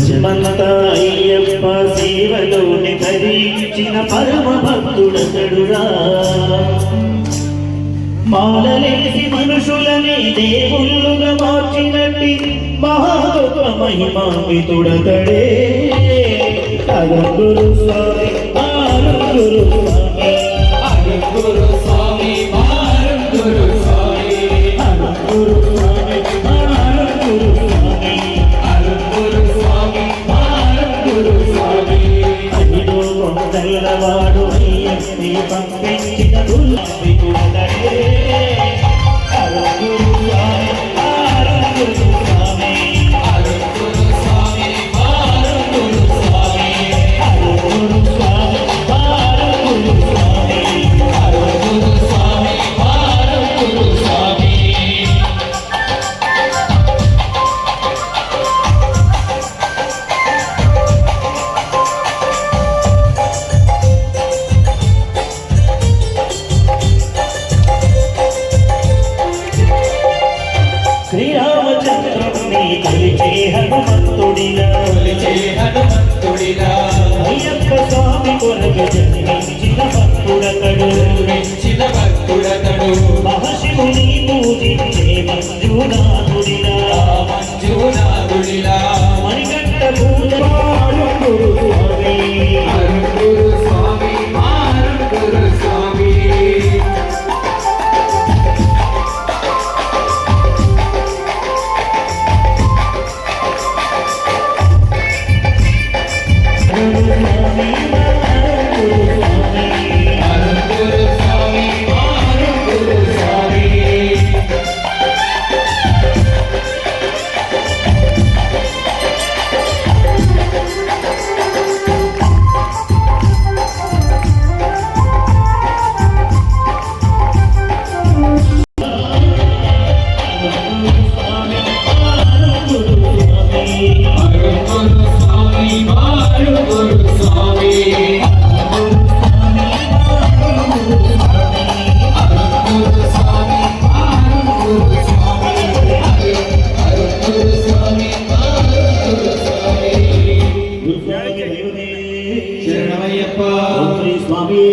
జన్మంతా అయ్యప్ప సేవలోని ధరించిన పరమ భక్తుడతడురా మాలలేసి మనుషులని దేవుళ్ళుగా మార్చినట్టి మహాగొప్ప గొప్ప మహిమాన్వితుడతడే. అరంగురు స్వామి వాడు అయ్యప్పని పంపించిన దుర్లాభికుడతడే అరంగురు హనుమంతుడిలా అయ్యప్ప స్వామి కొరకు జన్మించిన భక్తుడతడు. మహశివుని పూజించే మంజునాథుడిలా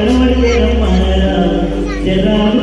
వచ్చి కనబడితే రమ్మనరా జరాలు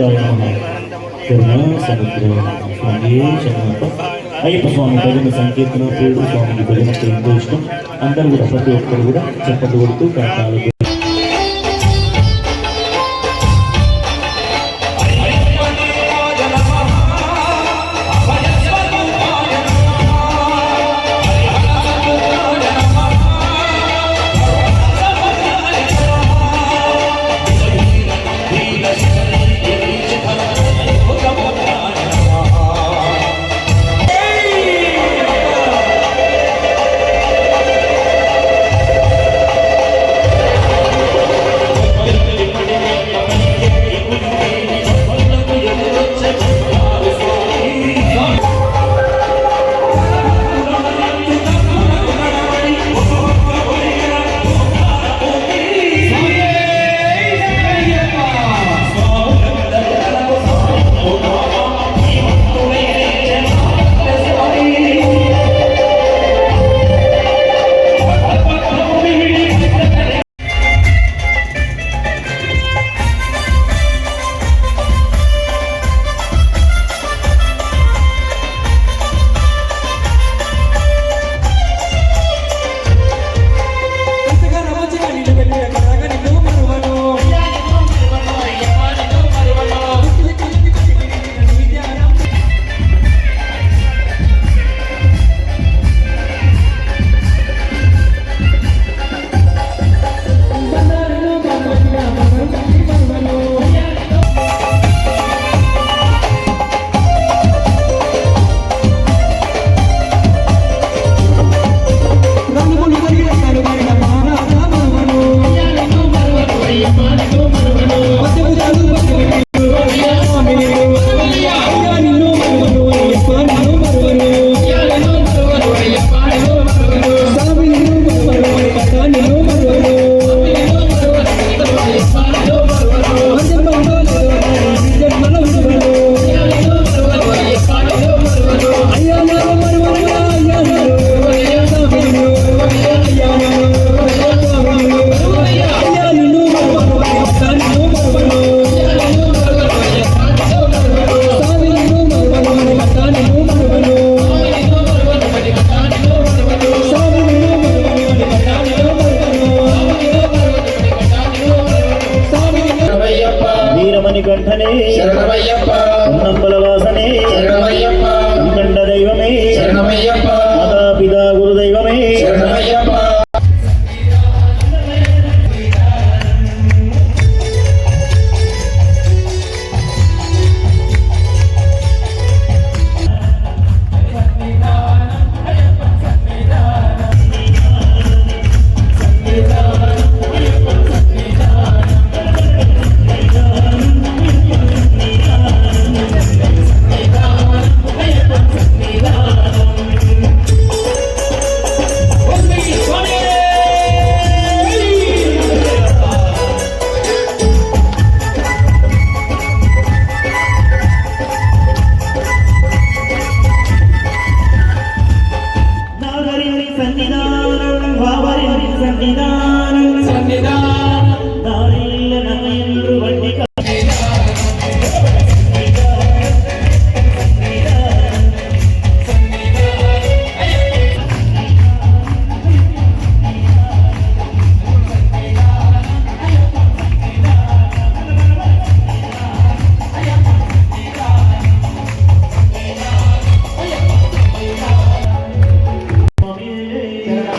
నమః సుభద్రాయ నమః శరణప్ప అయ్యప్ప స్వామి భజన సంకీర్తన ప్రియుడు స్వామికి భజన ఎంతో ఇష్టం అందరూ కూడా ప్రతి ఒక్కరు కూడా చెప్పలు కొడుతూ మణికంఠనే శరణమయ్యప్ప.